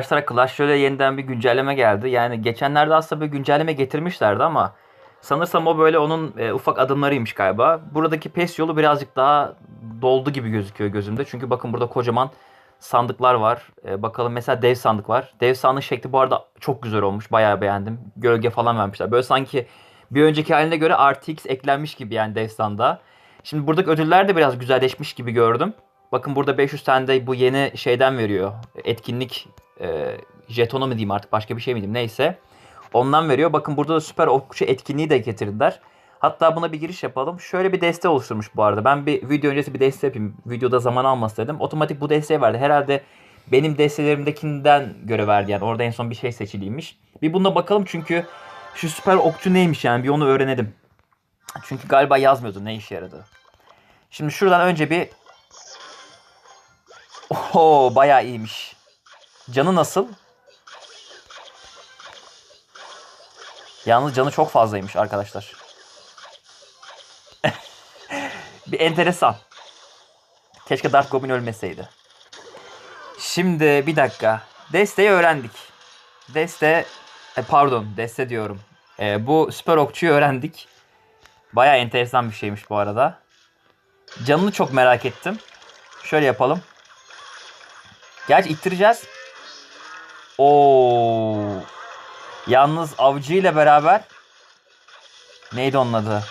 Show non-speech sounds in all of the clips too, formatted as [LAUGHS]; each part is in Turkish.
Arkadaşlar Clash Royale yeniden bir güncelleme geldi. Yani geçenlerde aslında bir güncelleme getirmişlerdi ama sanırsam o böyle onun e, ufak adımlarıymış galiba. Buradaki pes yolu birazcık daha doldu gibi gözüküyor gözümde. Çünkü bakın burada kocaman sandıklar var. E, bakalım mesela dev sandık var. Dev sandık şekli bu arada çok güzel olmuş. Bayağı beğendim. Gölge falan vermişler. Böyle sanki bir önceki haline göre RTX eklenmiş gibi yani dev sandığa. Şimdi buradaki ödüller de biraz güzelleşmiş gibi gördüm. Bakın burada 500 tane de bu yeni şeyden veriyor. Etkinlik e, jetonu mu diyeyim artık başka bir şey mi diyeyim neyse. Ondan veriyor. Bakın burada da süper okçu etkinliği de getirdiler. Hatta buna bir giriş yapalım. Şöyle bir deste oluşturmuş bu arada. Ben bir video öncesi bir deste yapayım. Videoda zaman almasın dedim. Otomatik bu desteği verdi. Herhalde benim destelerimdekinden göre verdi. Yani orada en son bir şey seçiliymiş. Bir buna bakalım çünkü şu süper okçu neymiş yani bir onu öğrenelim. Çünkü galiba yazmıyordu ne işe yaradı. Şimdi şuradan önce bir Oho bayağı iyiymiş. Canı nasıl? Yalnız canı çok fazlaymış arkadaşlar. [LAUGHS] bir enteresan. Keşke Dark Goblin ölmeseydi. Şimdi bir dakika. Desteği öğrendik. Deste e, pardon deste diyorum. E, bu süper okçuyu öğrendik. Baya enteresan bir şeymiş bu arada. Canını çok merak ettim. Şöyle yapalım. Gerçi ittireceğiz. Oo. Yalnız avcı ile beraber neydi onun adı?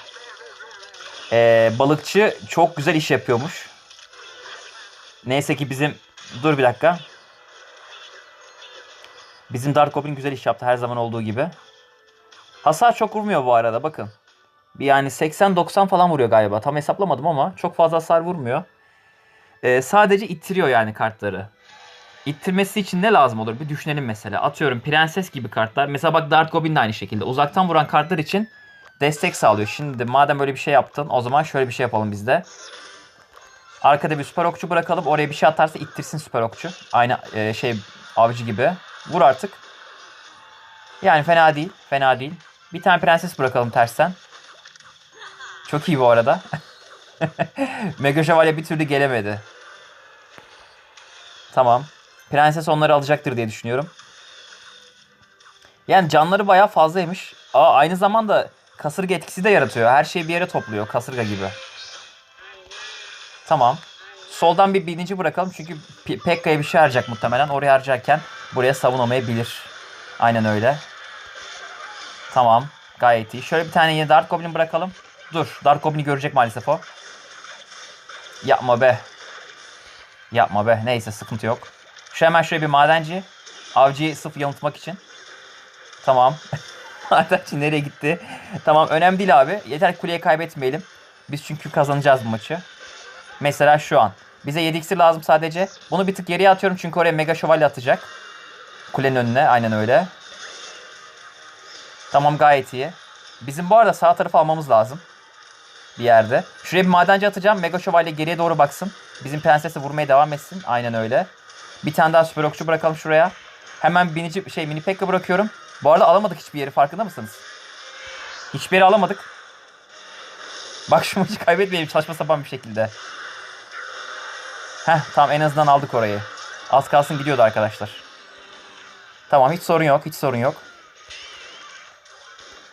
Ee, balıkçı çok güzel iş yapıyormuş. Neyse ki bizim dur bir dakika. Bizim Dark güzel iş yaptı her zaman olduğu gibi. Hasar çok vurmuyor bu arada bakın. Yani 80-90 falan vuruyor galiba. Tam hesaplamadım ama çok fazla hasar vurmuyor. Ee, sadece ittiriyor yani kartları. İttirmesi için ne lazım olur? Bir düşünelim mesela. Atıyorum prenses gibi kartlar. Mesela bak Dark Goblin de aynı şekilde. Uzaktan vuran kartlar için destek sağlıyor. Şimdi madem böyle bir şey yaptın o zaman şöyle bir şey yapalım biz de. Arkada bir süper okçu bırakalım. Oraya bir şey atarsa ittirsin süper okçu. Aynı e, şey avcı gibi. Vur artık. Yani fena değil. Fena değil. Bir tane prenses bırakalım tersten. Çok iyi bu arada. [LAUGHS] Mega Şövalye bir türlü gelemedi. Tamam. Prenses onları alacaktır diye düşünüyorum. Yani canları bayağı fazlaymış. Aa, aynı zamanda kasırga etkisi de yaratıyor. Her şeyi bir yere topluyor kasırga gibi. Tamam. Soldan bir bilinci bırakalım çünkü Pekka'ya bir şey harcayacak muhtemelen. Oraya harcarken buraya savunamayabilir. Aynen öyle. Tamam. Gayet iyi. Şöyle bir tane yeni Dark Goblin bırakalım. Dur. Dark Goblin'i görecek maalesef o. Yapma be. Yapma be. Neyse sıkıntı yok. Şu hemen şöyle bir madenci. Avcıyı sırf yanıltmak için. Tamam. [LAUGHS] Madenci nereye gitti? Tamam önemli değil abi. Yeter ki kuleyi kaybetmeyelim. Biz çünkü kazanacağız bu maçı. Mesela şu an. Bize 7 iksir lazım sadece. Bunu bir tık geriye atıyorum çünkü oraya mega şövalye atacak. Kulenin önüne. Aynen öyle. Tamam gayet iyi. Bizim bu arada sağ tarafı almamız lazım. Bir yerde. Şuraya bir madenci atacağım. Mega şövalye geriye doğru baksın. Bizim prensesi vurmaya devam etsin. Aynen öyle. Bir tane daha süper okçu bırakalım şuraya. Hemen binici şey mini pekka bırakıyorum. Bu arada alamadık hiçbir yeri farkında mısınız? Hiçbir yeri alamadık. Bak şu maçı kaybetmeyelim saçma sapan bir şekilde. Heh tamam en azından aldık orayı. Az kalsın gidiyordu arkadaşlar. Tamam hiç sorun yok hiç sorun yok.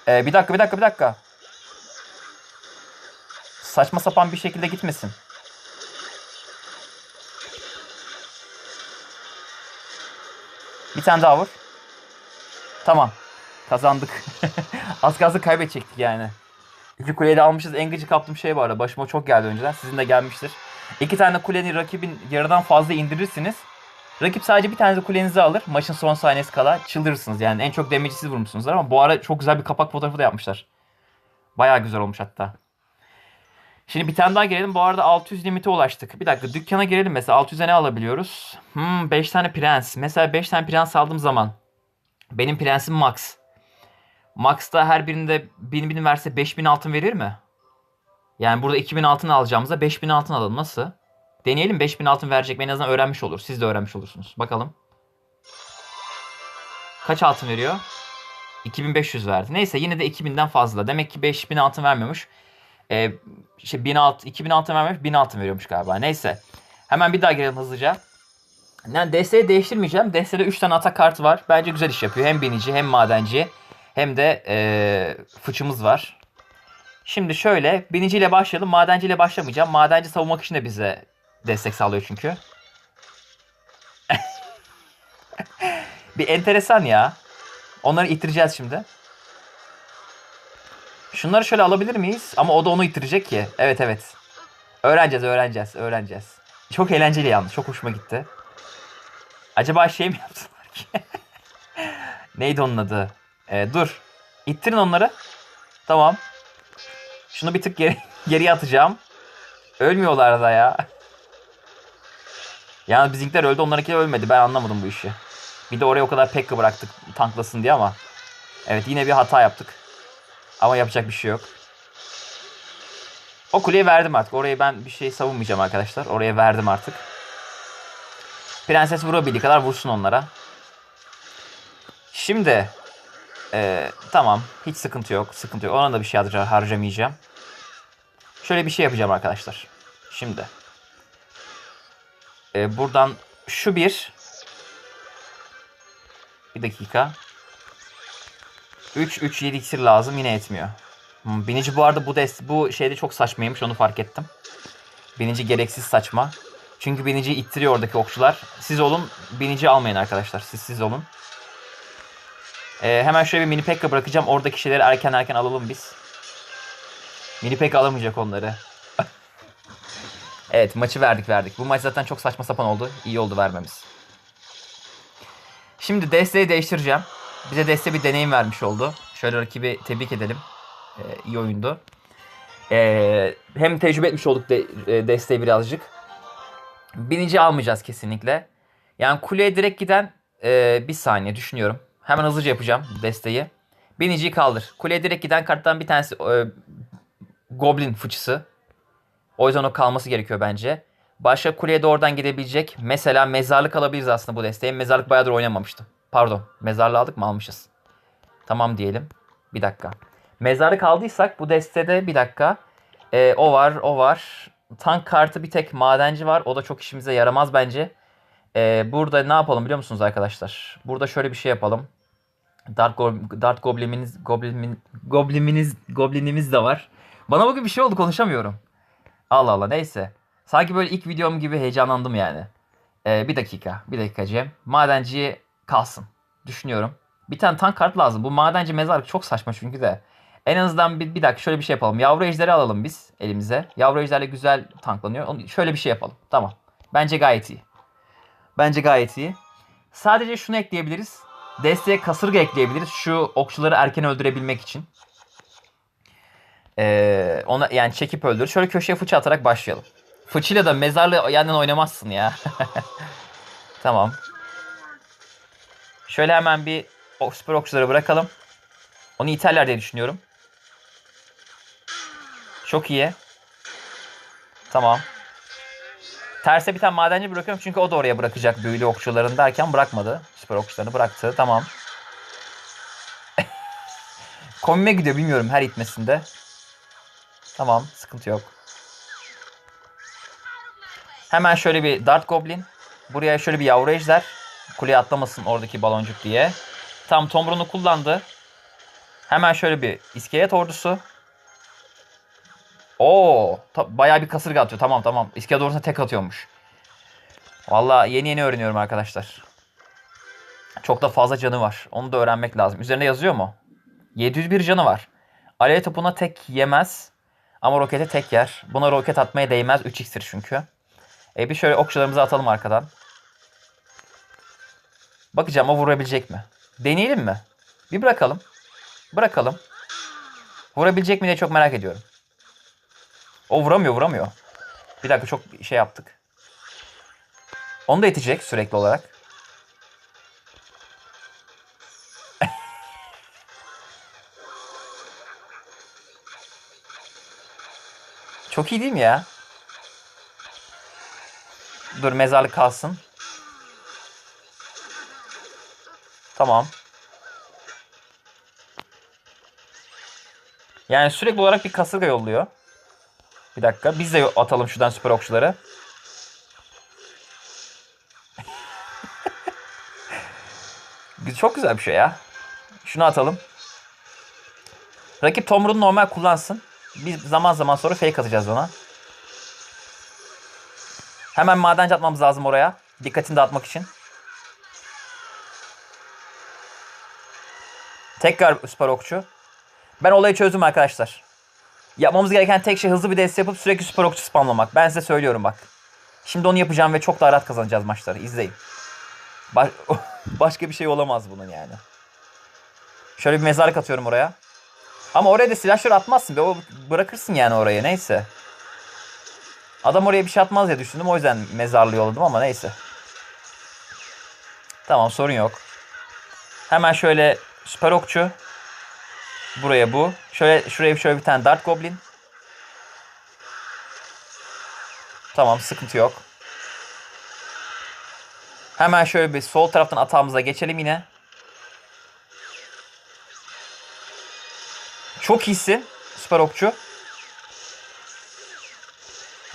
Ee, bir dakika bir dakika bir dakika. Saçma sapan bir şekilde gitmesin. Bir tane daha vur. Tamam. Kazandık. [LAUGHS] Az kalsın kaybedecektik yani. İki kuleyi de almışız. En gıcık kaptığım şey var. Başıma çok geldi önceden. Sizin de gelmiştir. İki tane kuleni rakibin yarıdan fazla indirirsiniz. Rakip sadece bir tane de kulenizi alır. Maçın son saniyesi kala çıldırırsınız. Yani en çok damage'i siz vurmuşsunuzlar ama bu ara çok güzel bir kapak fotoğrafı da yapmışlar. Bayağı güzel olmuş hatta. Şimdi bir tane daha girelim. Bu arada 600 limite ulaştık. Bir dakika dükkana girelim mesela. 600'e ne alabiliyoruz? Hmm 5 tane prens. Mesela 5 tane prens aldığım zaman benim prensim max. Max'ta her birinde 1000 bin verse 5000 altın verir mi? Yani burada 2000 altın alacağımıza 5000 altın alalım. Nasıl? Deneyelim 5000 altın verecek mi? En azından öğrenmiş olur. Siz de öğrenmiş olursunuz. Bakalım. Kaç altın veriyor? 2500 verdi. Neyse yine de 2000'den fazla. Demek ki 5000 altın vermiyormuş. Ee, işte 1000 alt, 2000 altın vermemiş 1000 altın veriyormuş galiba. Neyse. Hemen bir daha girelim hızlıca. Yani desteği değiştirmeyeceğim. Destede 3 tane atak kartı var. Bence güzel iş yapıyor. Hem binici hem madenci hem de eee fıçımız var. Şimdi şöyle biniciyle başlayalım. Madenciyle başlamayacağım. Madenci savunmak için de bize destek sağlıyor çünkü. [LAUGHS] bir enteresan ya. Onları ittireceğiz şimdi. Şunları şöyle alabilir miyiz? Ama o da onu ittirecek ki. Evet evet. Öğreneceğiz öğreneceğiz öğreneceğiz. Çok eğlenceli yalnız. Çok hoşuma gitti. Acaba şey mi yaptılar ki? [LAUGHS] Neydi onun adı? Ee, dur. İttirin onları. Tamam. Şunu bir tık geri, [LAUGHS] geriye atacağım. Ölmüyorlar da ya. Yani bizimkiler öldü onlarınkiler ölmedi. Ben anlamadım bu işi. Bir de oraya o kadar pekka bıraktık tanklasın diye ama. Evet yine bir hata yaptık. Ama yapacak bir şey yok. O kuleyi verdim artık. Oraya ben bir şey savunmayacağım arkadaşlar. Oraya verdim artık. Prenses vurabildiği kadar vursun onlara. Şimdi ee, tamam. Hiç sıkıntı yok. Sıkıntı yok. Ona da bir şey harca- harcamayacağım. Şöyle bir şey yapacağım arkadaşlar. Şimdi. Ee, buradan şu bir. Bir dakika. 3 3 7 iksir lazım yine etmiyor. Hmm, Binici bu arada bu dest bu şeyde çok saçmaymış onu fark ettim. Binici gereksiz saçma. Çünkü binici ittiriyor oradaki okçular. Siz olun binici almayın arkadaşlar. Siz siz olun. Ee, hemen şöyle bir mini pekka bırakacağım. Oradaki şeyleri erken erken alalım biz. Mini pekka alamayacak onları. [LAUGHS] evet maçı verdik verdik. Bu maç zaten çok saçma sapan oldu. İyi oldu vermemiz. Şimdi desteği değiştireceğim. Bize deste bir deneyim vermiş oldu. Şöyle rakibi tebrik edelim. Ee, iyi oyundu. Ee, hem tecrübe etmiş olduk de, e, desteği birazcık. Binici almayacağız kesinlikle. Yani kuleye direkt giden e, bir saniye düşünüyorum. Hemen hızlıca yapacağım desteği. Biniciyi kaldır. Kuleye direkt giden karttan bir tanesi e, Goblin fıçısı. O yüzden o kalması gerekiyor bence. Başka kuleye de oradan gidebilecek. Mesela mezarlık alabiliriz aslında bu desteği. Mezarlık bayağıdır oynamamıştım. Pardon. Mezarlığı aldık mı? Almışız. Tamam diyelim. Bir dakika. Mezarlık aldıysak bu destede bir dakika. Ee, o var, o var. Tank kartı bir tek madenci var. O da çok işimize yaramaz bence. Ee, burada ne yapalım biliyor musunuz arkadaşlar? Burada şöyle bir şey yapalım. Dark, Go- Dark Goblin'imiz, Goblin, Goblin'imiz, Goblin'imiz de var. Bana bugün bir şey oldu konuşamıyorum. Allah Allah neyse. Sanki böyle ilk videom gibi heyecanlandım yani. Ee, bir dakika. Bir dakika Cem. Madenciye kalsın. Düşünüyorum. Bir tane tank kart lazım. Bu madenci mezarlık çok saçma çünkü de. En azından bir, bir dakika şöyle bir şey yapalım. Yavru ejderi alalım biz elimize. Yavru ejderle güzel tanklanıyor. Onu, şöyle bir şey yapalım. Tamam. Bence gayet iyi. Bence gayet iyi. Sadece şunu ekleyebiliriz. Desteğe kasırga ekleyebiliriz. Şu okçuları erken öldürebilmek için. Ee, ona yani çekip öldür. Şöyle köşeye fıçı atarak başlayalım. Fıçıyla da mezarla yandan oynamazsın ya. [LAUGHS] tamam. Şöyle hemen bir o süper okçuları bırakalım. Onu iterler diye düşünüyorum. Çok iyi. Tamam. Terse bir tane madenci bırakıyorum çünkü o da oraya bırakacak büyülü okçuların derken bırakmadı. Süper okçularını bıraktı. Tamam. [LAUGHS] Komime gidiyor bilmiyorum her itmesinde. Tamam sıkıntı yok. Hemen şöyle bir Dart Goblin. Buraya şöyle bir yavru ejder. Kuleye atlamasın oradaki baloncuk diye. Tam Tomrun'u kullandı. Hemen şöyle bir iskelet ordusu. Oo, bayağı bir kasırga atıyor. Tamam tamam. İskelet ordusuna tek atıyormuş. Vallahi yeni yeni öğreniyorum arkadaşlar. Çok da fazla canı var. Onu da öğrenmek lazım. Üzerinde yazıyor mu? 701 canı var. Alev topuna tek yemez. Ama rokete tek yer. Buna roket atmaya değmez. 3 iksir çünkü. E bir şöyle okçularımızı atalım arkadan. Bakacağım o vurabilecek mi? Deneyelim mi? Bir bırakalım. Bırakalım. Vurabilecek mi diye çok merak ediyorum. O vuramıyor vuramıyor. Bir dakika çok şey yaptık. Onu da itecek sürekli olarak. [LAUGHS] çok iyi değil mi ya? Dur mezarlık kalsın. Tamam. Yani sürekli olarak bir kasırga yolluyor. Bir dakika. Biz de atalım şuradan süper okçuları. [LAUGHS] Çok güzel bir şey ya. Şunu atalım. Rakip Tomrun'u normal kullansın. Biz zaman zaman sonra fake atacağız ona. Hemen madenci atmamız lazım oraya. Dikkatini dağıtmak için. Tekrar süper okçu. Ben olayı çözdüm arkadaşlar. Yapmamız gereken tek şey hızlı bir DS yapıp sürekli süper okçu spamlamak. Ben size söylüyorum bak. Şimdi onu yapacağım ve çok daha rahat kazanacağız maçları. İzleyin. Baş- [LAUGHS] başka bir şey olamaz bunun yani. Şöyle bir mezarlık atıyorum oraya. Ama oraya da silahşör atmazsın be. O bırakırsın yani oraya neyse. Adam oraya bir şey atmaz diye düşündüm. O yüzden mezarlığı yolladım ama neyse. Tamam sorun yok. Hemen şöyle süper okçu. Buraya bu. Şöyle şuraya şöyle bir tane dart goblin. Tamam sıkıntı yok. Hemen şöyle bir sol taraftan atağımıza geçelim yine. Çok iyisin. Süper okçu.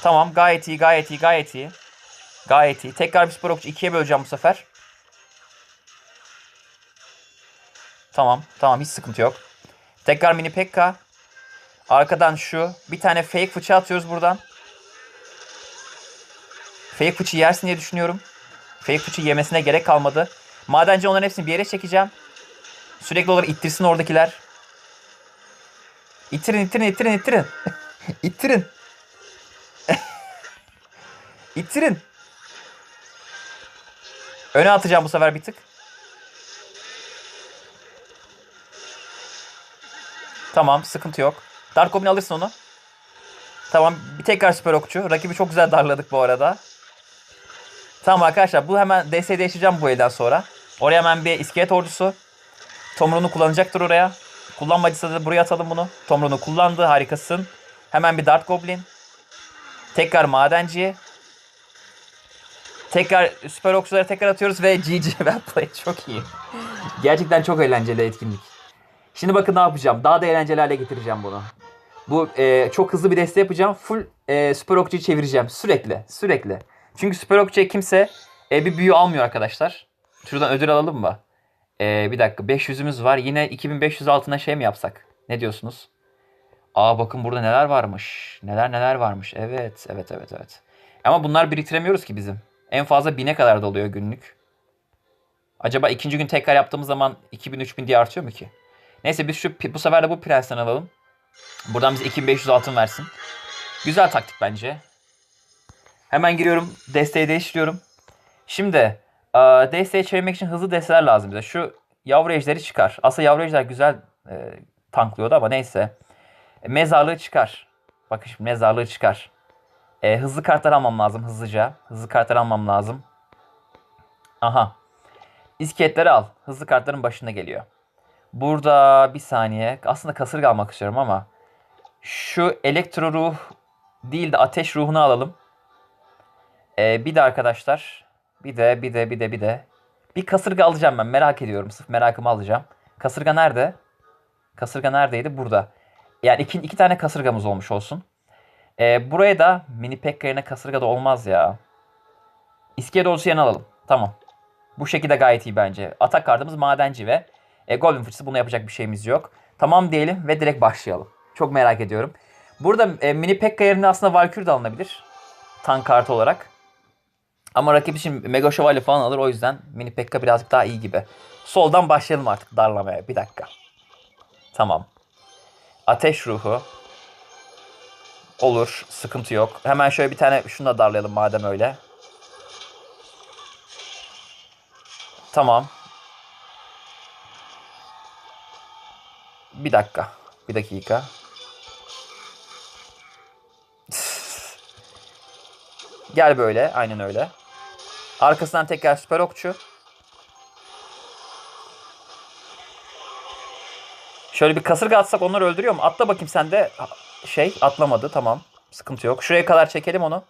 Tamam gayet iyi gayet iyi gayet iyi. Gayet iyi. Tekrar bir süper okçu ikiye böleceğim bu sefer. Tamam tamam hiç sıkıntı yok. Tekrar mini pekka. Arkadan şu. Bir tane fake fıçı atıyoruz buradan. Fake fıçı yersin diye düşünüyorum. Fake fıçı yemesine gerek kalmadı. Madenci onların hepsini bir yere çekeceğim. Sürekli olarak ittirsin oradakiler. İttirin ittirin ittirin ittirin. [LAUGHS] ittirin. İttirin. Öne atacağım bu sefer bir tık. Tamam sıkıntı yok. Dark Goblin alırsın onu. Tamam bir tekrar süper okçu. Rakibi çok güzel darladık bu arada. Tamam arkadaşlar bu hemen DS'de yaşayacağım bu elden sonra. Oraya hemen bir iskelet ordusu. Tomrun'u kullanacaktır oraya. Kullanmadıysa da buraya atalım bunu. Tomrun'u kullandı harikasın. Hemen bir Dart Goblin. Tekrar madenciye. Tekrar süper okçulara tekrar atıyoruz ve GG well played çok iyi. Gerçekten çok eğlenceli etkinlik. Şimdi bakın ne yapacağım. Daha da eğlenceli hale getireceğim bunu. Bu e, çok hızlı bir deste yapacağım. Full e, süper okçuyu çevireceğim. Sürekli. Sürekli. Çünkü süper okçuya kimse e, bir büyü almıyor arkadaşlar. Şuradan ödül alalım mı? E, bir dakika 500'ümüz var. Yine 2500 altına şey mi yapsak? Ne diyorsunuz? Aa bakın burada neler varmış. Neler neler varmış. Evet evet evet evet. Ama bunlar biriktiremiyoruz ki bizim. En fazla 1000'e kadar doluyor günlük. Acaba ikinci gün tekrar yaptığımız zaman 2000-3000 diye artıyor mu ki? Neyse biz şu bu sefer de bu prensten alalım. Buradan bize 2500 altın versin. Güzel taktik bence. Hemen giriyorum. Desteği değiştiriyorum. Şimdi e, desteği çevirmek için hızlı desteler lazım bize. Şu yavru ejderi çıkar. Aslında yavru ejder güzel e, tanklıyordu ama neyse. E, mezarlığı çıkar. Bakın şimdi mezarlığı çıkar. E, hızlı kartlar almam lazım hızlıca. Hızlı kartlar almam lazım. Aha. İskeletleri al. Hızlı kartların başında geliyor. Burada bir saniye. Aslında kasırga almak istiyorum ama şu elektro ruh değil de ateş ruhunu alalım. Ee, bir de arkadaşlar bir de bir de bir de bir de bir kasırga alacağım ben merak ediyorum. Sırf merakımı alacağım. Kasırga nerede? Kasırga neredeydi? Burada. Yani iki, iki tane kasırgamız olmuş olsun. Ee, buraya da mini pekka yerine kasırga da olmaz ya. İskele dolusu yerine alalım. Tamam. Bu şekilde gayet iyi bence. Atak kartımız madenci ve e, Goblin fıçısı bunu yapacak bir şeyimiz yok. Tamam diyelim ve direkt başlayalım. Çok merak ediyorum. Burada e, mini Pekka yerine aslında Valkyrie de alınabilir. Tank kartı olarak. Ama rakip için Mega Şövalye falan alır. O yüzden mini Pekka birazcık daha iyi gibi. Soldan başlayalım artık darlamaya. Bir dakika. Tamam. Ateş ruhu. Olur. Sıkıntı yok. Hemen şöyle bir tane şunu da darlayalım madem öyle. Tamam. Bir dakika. Bir dakika. [LAUGHS] Gel böyle. Aynen öyle. Arkasından tekrar süper okçu. Şöyle bir kasırga atsak onları öldürüyor mu? Atla bakayım sen de. Şey atlamadı. Tamam. Sıkıntı yok. Şuraya kadar çekelim onu.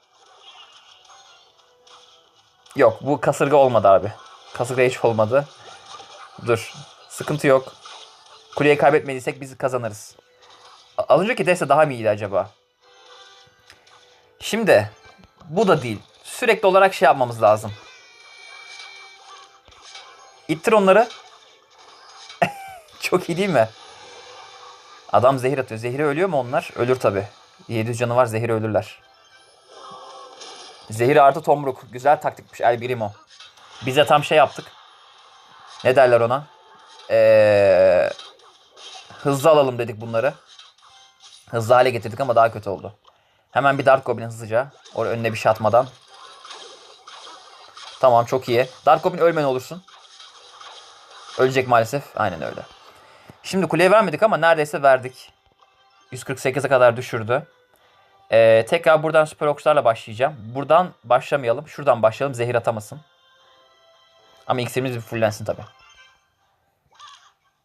Yok bu kasırga olmadı abi. Kasırga hiç olmadı. Dur. Sıkıntı yok. Kuleyi kaybetmediysek biz kazanırız. Az önceki deste daha mı iyiydi acaba? Şimdi bu da değil. Sürekli olarak şey yapmamız lazım. İttir onları. [LAUGHS] Çok iyi değil mi? Adam zehir atıyor. Zehri ölüyor mu onlar? Ölür tabi. 700 canı var zehri ölürler. Zehir artı tomruk. Güzel taktikmiş El Birimo. Biz de tam şey yaptık. Ne derler ona? Ee, hızlı alalım dedik bunları. Hızlı hale getirdik ama daha kötü oldu. Hemen bir Dark Goblin hızlıca. Oraya önüne bir şey atmadan. Tamam çok iyi. Dark Goblin ölmen olursun. Ölecek maalesef. Aynen öyle. Şimdi kuleye vermedik ama neredeyse verdik. 148'e kadar düşürdü. Ee, tekrar buradan süper okçularla başlayacağım. Buradan başlamayalım. Şuradan başlayalım. Zehir atamasın. Ama iksirimiz bir fullensin tabi.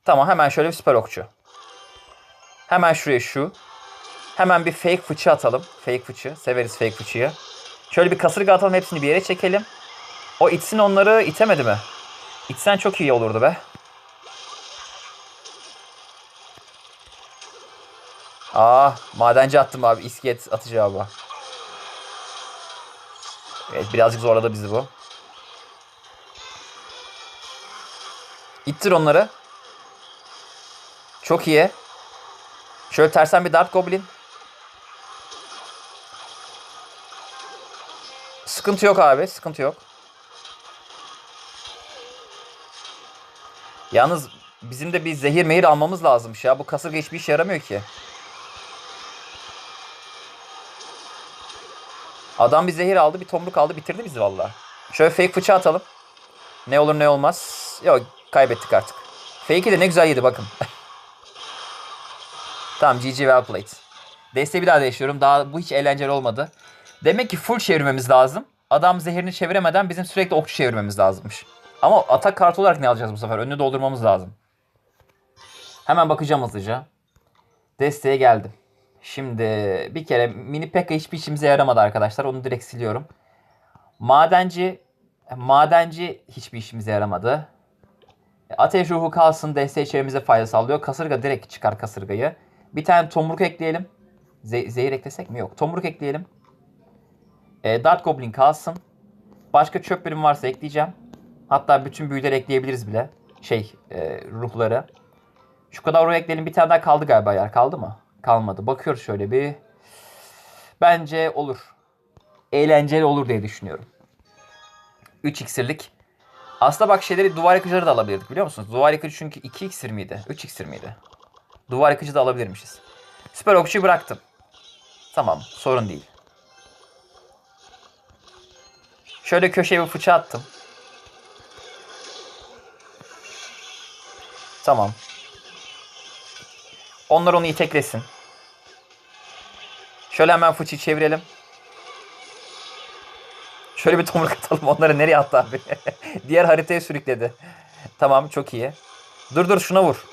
Tamam hemen şöyle bir süper okçu. Hemen şuraya şu. Hemen bir fake fıçı atalım. Fake fıçı. Severiz fake fıçıyı. Şöyle bir kasırga atalım. Hepsini bir yere çekelim. O itsin onları itemedi mi? İtsen çok iyi olurdu be. Ah, madenci attım abi. İskelet atacağı bu. Evet, birazcık zorladı bizi bu. İttir onları. Çok iyi. Şöyle tersen bir Dart Goblin. Sıkıntı yok abi. Sıkıntı yok. Yalnız bizim de bir zehir mehir almamız lazımmış ya. Bu kasırga hiçbir işe yaramıyor ki. Adam bir zehir aldı, bir tomruk aldı, bitirdi bizi valla. Şöyle fake fıçı atalım. Ne olur ne olmaz. Yok kaybettik artık. Fake'i de ne güzel yedi bakın. [LAUGHS] tamam GG well played. Desteği bir daha değiştiriyorum. Daha bu hiç eğlenceli olmadı. Demek ki full çevirmemiz lazım. Adam zehirini çeviremeden bizim sürekli okçu çevirmemiz lazımmış. Ama atak kartı olarak ne alacağız bu sefer? Önünü doldurmamız lazım. Hemen bakacağım hızlıca. Desteğe geldim. Şimdi bir kere mini pekka hiçbir işimize yaramadı arkadaşlar. Onu direkt siliyorum. Madenci madenci hiçbir işimize yaramadı. Ateş ruhu kalsın çevremize fayda sağlıyor. Kasırga direkt çıkar kasırgayı. Bir tane tomruk ekleyelim. Ze- zehir eklesek mi? Yok. Tomruk ekleyelim. E, Dart Goblin kalsın. Başka çöp birim varsa ekleyeceğim. Hatta bütün büyüleri ekleyebiliriz bile. Şey e, ruhları. Şu kadar ruh ekleyelim. Bir tane daha kaldı galiba yer. Kaldı mı? Kalmadı. Bakıyoruz şöyle bir. Bence olur. Eğlenceli olur diye düşünüyorum. 3 iksirlik. Aslında bak şeyleri duvar yıkıcıları da alabilirdik biliyor musunuz? Duvar yıkıcı çünkü 2 iksir miydi? 3 iksir miydi? Duvar yıkıcı da alabilirmişiz. Süper okçuyu bıraktım. Tamam sorun değil. Şöyle köşeye bir fıça attım. Tamam. Onlar onu iteklesin. Şöyle hemen fıçıyı çevirelim. Şöyle bir tomruk atalım. Onları nereye attı abi? [LAUGHS] Diğer haritaya sürükledi. Tamam çok iyi. Dur dur şuna vur.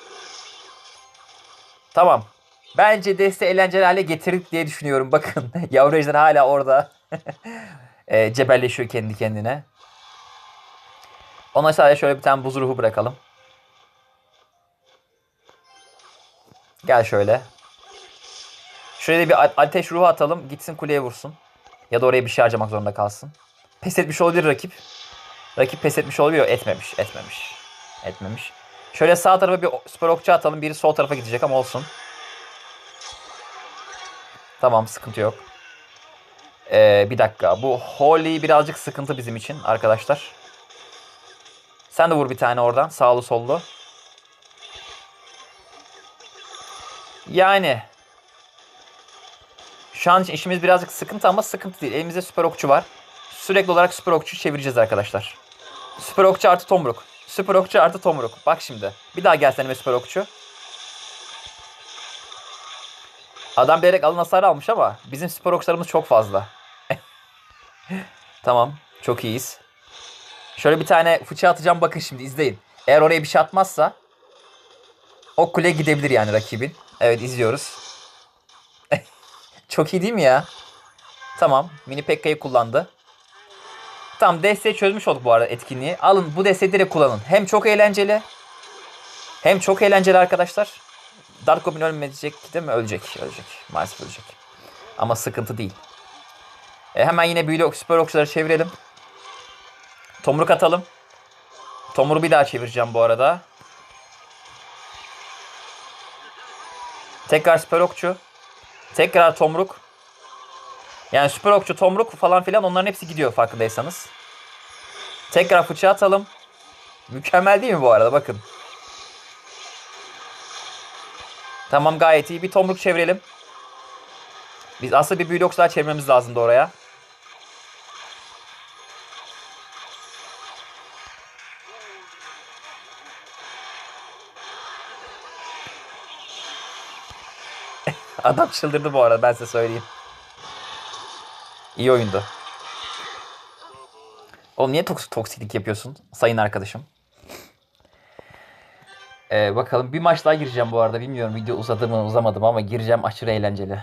Tamam. Bence deste eğlenceli hale getirdik diye düşünüyorum. Bakın [LAUGHS] yavru ejder hala orada. [LAUGHS] e, cebelleşiyor kendi kendine. Ona sadece şöyle bir tane buz ruhu bırakalım. Gel şöyle. Da bir ateş ruhu atalım. Gitsin kuleye vursun. Ya da oraya bir şey harcamak zorunda kalsın. Pes etmiş olabilir rakip. Rakip pes etmiş olabiliyor. Etmemiş. Etmemiş. Etmemiş. Şöyle sağ tarafa bir süper okçu atalım. Biri sol tarafa gidecek ama olsun. Tamam sıkıntı yok. Ee, bir dakika. Bu Holy birazcık sıkıntı bizim için arkadaşlar. Sen de vur bir tane oradan. Sağlı sollu. Yani. Şu an için işimiz birazcık sıkıntı ama sıkıntı değil. Elimizde süper okçu var. Sürekli olarak süper okçu çevireceğiz arkadaşlar. Süper okçu artı tomruk. Süper okçu artı tomruk. Bak şimdi. Bir daha gel senime süper okçu. Adam bilerek alın hasar almış ama bizim süper okçularımız çok fazla. [LAUGHS] tamam. Çok iyiyiz. Şöyle bir tane fıçı atacağım bakın şimdi izleyin. Eğer oraya bir şey atmazsa o kule gidebilir yani rakibin. Evet izliyoruz. Çok iyi değil mi ya? Tamam. Mini Pekka'yı kullandı. Tamam desteği çözmüş olduk bu arada etkinliği. Alın bu desteği direkt kullanın. Hem çok eğlenceli. Hem çok eğlenceli arkadaşlar. Dark Goblin ölmeyecek değil mi? Ölecek. Ölecek. Maalesef ölecek. Ama sıkıntı değil. E, hemen yine büyülü süper okçuları çevirelim. Tomruk atalım. Tomur'u bir daha çevireceğim bu arada. Tekrar süper okçu. Tekrar tomruk. Yani süper okçu, tomruk falan filan onların hepsi gidiyor farkındaysanız. Tekrar fıçı atalım. Mükemmel değil mi bu arada bakın. Tamam gayet iyi. Bir tomruk çevirelim. Biz aslında bir büyülü daha çevirmemiz lazımdı oraya. Adam çıldırdı bu arada ben size söyleyeyim. İyi oyundu. Oğlum niye toks- toksiklik yapıyorsun sayın arkadaşım? Ee, bakalım bir maç daha gireceğim bu arada. Bilmiyorum video uzadı mı uzamadı mı ama gireceğim aşırı eğlenceli.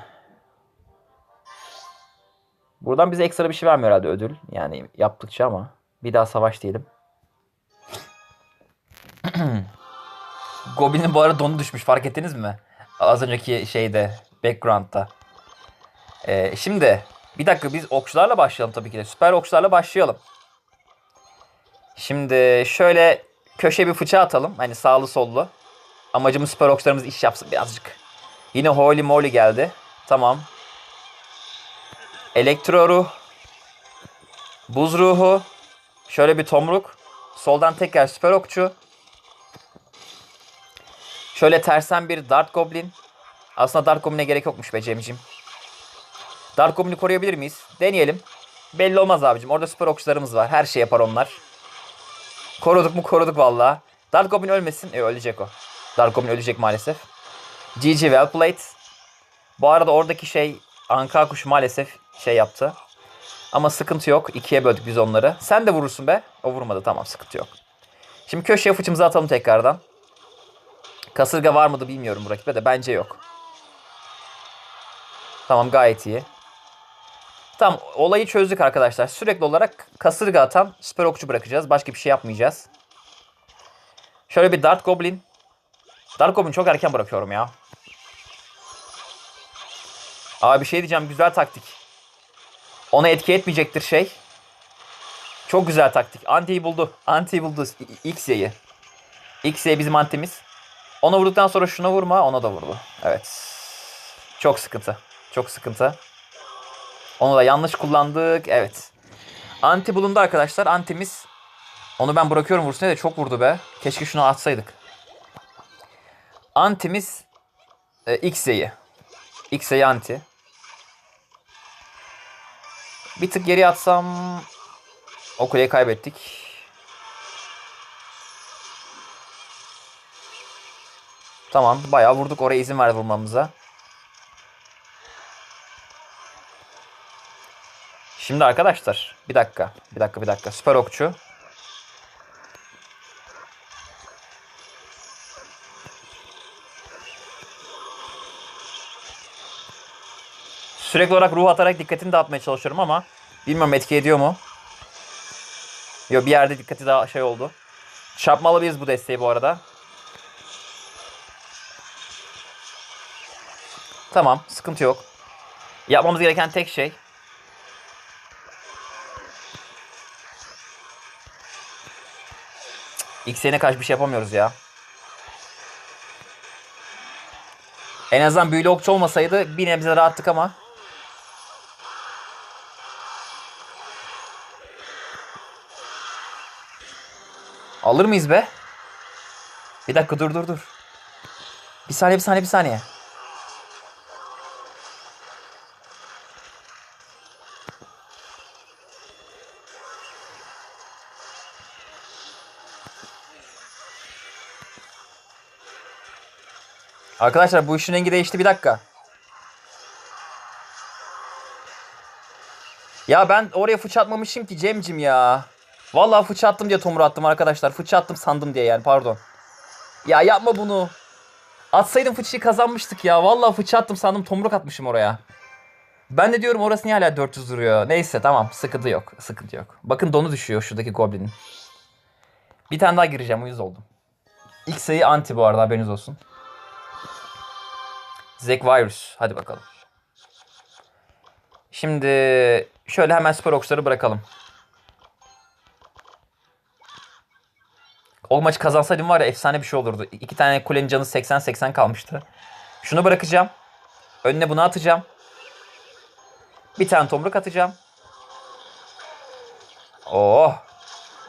Buradan bize ekstra bir şey vermiyor herhalde ödül. Yani yaptıkça ama. Bir daha savaş diyelim. [CLEARS THROAT] Goblin'in bu arada donu düşmüş fark ettiniz mi? Az önceki şeyde background'da. Ee, şimdi bir dakika biz okçularla başlayalım tabii ki de. Süper okçularla başlayalım. Şimdi şöyle köşe bir fıça atalım. Hani sağlı sollu. Amacımız süper okçularımız iş yapsın birazcık. Yine Holy Moly geldi. Tamam. Elektro ruh. Buz ruhu. Şöyle bir tomruk. Soldan tekrar süper okçu. Şöyle tersen bir Dart Goblin. Aslında Dart Goblin'e gerek yokmuş be Cem'cim. Dart Goblin'i koruyabilir miyiz? Deneyelim. Belli olmaz abicim. Orada süper okçularımız var. Her şey yapar onlar. Koruduk mu koruduk valla. Dart Goblin ölmesin. E ölecek o. Dart Goblin ölecek maalesef. GG well played. Bu arada oradaki şey Anka kuşu maalesef şey yaptı. Ama sıkıntı yok. İkiye böldük biz onları. Sen de vurursun be. O vurmadı. Tamam sıkıntı yok. Şimdi köşeye fıçımızı atalım tekrardan. Kasırga var mıydı bilmiyorum bu rakibe de. Bence yok. Tamam gayet iyi. Tamam olayı çözdük arkadaşlar. Sürekli olarak kasırga atan süper okçu bırakacağız. Başka bir şey yapmayacağız. Şöyle bir Dart Goblin. Dart Goblin çok erken bırakıyorum ya. Abi bir şey diyeceğim güzel taktik. Ona etki etmeyecektir şey. Çok güzel taktik. Anti'yi buldu. Anti'yi buldu. X'ye'yi. X'ye bizim antimiz. Ona vurduktan sonra şuna vurma. Ona da vurdu. Evet. Çok sıkıntı. Çok sıkıntı. Onu da yanlış kullandık. Evet. Anti bulundu arkadaşlar. Antimiz. Onu ben bırakıyorum vursun diye de çok vurdu be. Keşke şunu atsaydık. Antimiz e, X'ye'yi. X'ye'yi anti. Bir tık geri atsam o kuleyi kaybettik. Tamam bayağı vurduk oraya izin verdi vurmamıza. Şimdi arkadaşlar bir dakika bir dakika bir dakika süper okçu. Sürekli olarak ruh atarak dikkatini dağıtmaya çalışıyorum ama bilmiyorum etki ediyor mu? Yok bir yerde dikkati daha şey oldu. Çarpmalı biz bu desteği bu arada. Tamam sıkıntı yok. Yapmamız gereken tek şey X'e karşı bir şey yapamıyoruz ya. En azından büyülü okçu olmasaydı bir nebze rahattık ama. Alır mıyız be? Bir dakika dur dur dur. Bir saniye bir saniye bir saniye. Arkadaşlar bu işin rengi değişti bir dakika. Ya ben oraya fıça atmamışım ki Cemcim ya. Vallahi fıça attım diye tomur attım arkadaşlar. Fıça attım sandım diye yani pardon. Ya yapma bunu. Atsaydım fıçıyı kazanmıştık ya. Vallahi fıça attım sandım tomruk atmışım oraya. Ben de diyorum orası niye hala 400 duruyor. Neyse tamam sıkıntı yok. Sıkıntı yok. Bakın donu düşüyor şuradaki goblinin. Bir tane daha gireceğim uyuz oldum. İlk sayı anti bu arada haberiniz olsun. Zack Virus. Hadi bakalım. Şimdi şöyle hemen süper okçuları bırakalım. o maçı kazansaydım var ya efsane bir şey olurdu. İki tane kulenin canı 80-80 kalmıştı. Şunu bırakacağım. Önüne bunu atacağım. Bir tane tomruk atacağım. Oh.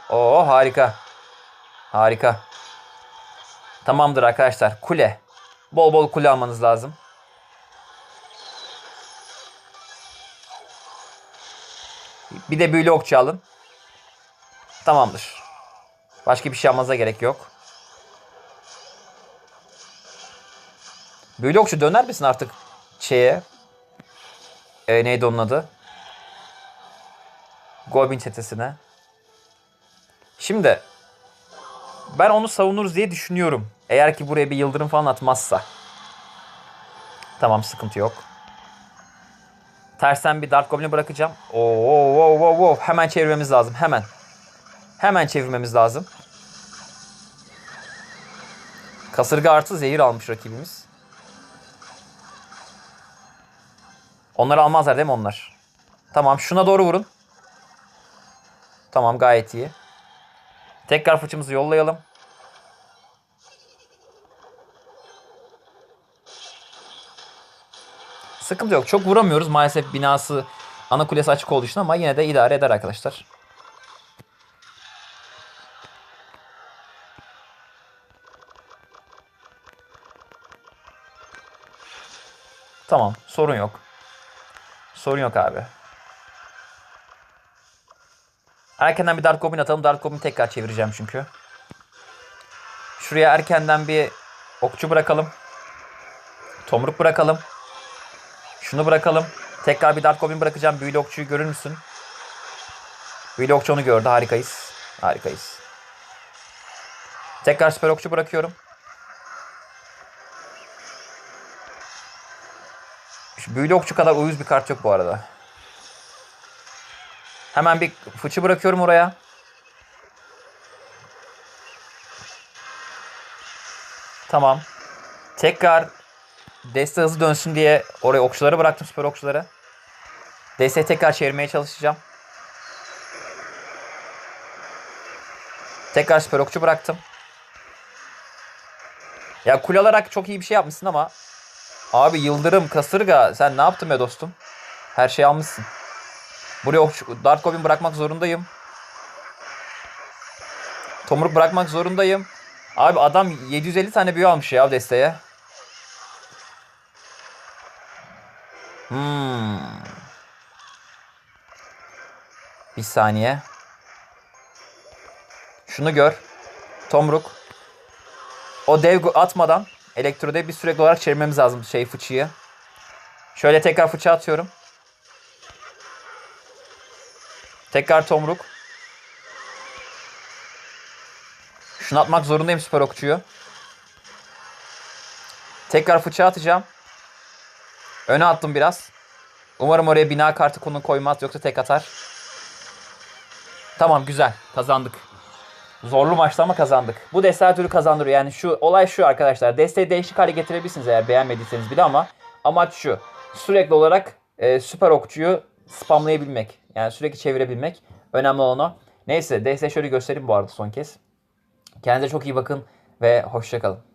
Oh harika. Harika. Tamamdır arkadaşlar. Kule. Bol bol kule almanız lazım. Bir de büyülü okçu alın. Tamamdır. Başka bir şey almanıza gerek yok. Büyülü okçu döner misin artık şeye? E, neydi onun adı? Goblin çetesine. Şimdi ben onu savunuruz diye düşünüyorum. Eğer ki buraya bir yıldırım falan atmazsa. Tamam sıkıntı yok. Tersten bir Dark Goblin'i bırakacağım. Oo, oo, oo, oo. Hemen çevirmemiz lazım. Hemen. Hemen çevirmemiz lazım. Kasırga artı zehir almış rakibimiz. Onları almazlar değil mi onlar? Tamam şuna doğru vurun. Tamam gayet iyi. Tekrar fıçımızı yollayalım. Sıkıntı yok. Çok vuramıyoruz. Maalesef binası ana kulesi açık olduğu için ama yine de idare eder arkadaşlar. Tamam. Sorun yok. Sorun yok abi. Erkenden bir Dark Goblin atalım. Dark Goblin tekrar çevireceğim çünkü. Şuraya erkenden bir okçu bırakalım. Tomruk bırakalım. Şunu bırakalım. Tekrar bir Dark Goblin bırakacağım. Büyülü okçuyu görür müsün? Büyülü onu gördü. Harikayız. Harikayız. Tekrar süper okçu bırakıyorum. Şu kadar uyuz bir kart yok bu arada. Hemen bir fıçı bırakıyorum oraya. Tamam. Tekrar deste hızlı dönsün diye oraya okçuları bıraktım süper okçuları. Desteği tekrar çevirmeye çalışacağım. Tekrar süper okçu bıraktım. Ya kule alarak çok iyi bir şey yapmışsın ama Abi Yıldırım, Kasırga sen ne yaptın be dostum? Her şeyi almışsın. Buraya okçu, Dark Goblin bırakmak zorundayım. Tomruk bırakmak zorundayım. Abi adam 750 tane büyü almış ya desteğe. Hmm. Bir saniye. Şunu gör. Tomruk. O dev atmadan elektrodev bir sürekli olarak çevirmemiz lazım şey fıçıyı. Şöyle tekrar fıçı atıyorum. Tekrar tomruk. Şunu atmak zorundayım süper okçuyu. Tekrar fıçı atacağım. Öne attım biraz. Umarım oraya bina kartı konu koymaz yoksa tek atar. Tamam güzel kazandık. Zorlu maçta ama kazandık. Bu deste her türlü kazandırıyor. Yani şu olay şu arkadaşlar. Desteği değişik hale getirebilirsiniz eğer beğenmediyseniz bile ama amaç şu. Sürekli olarak e, süper okçuyu spamlayabilmek. Yani sürekli çevirebilmek. Önemli olan o. Neyse desteği şöyle göstereyim bu arada son kez. Kendinize çok iyi bakın ve hoşçakalın.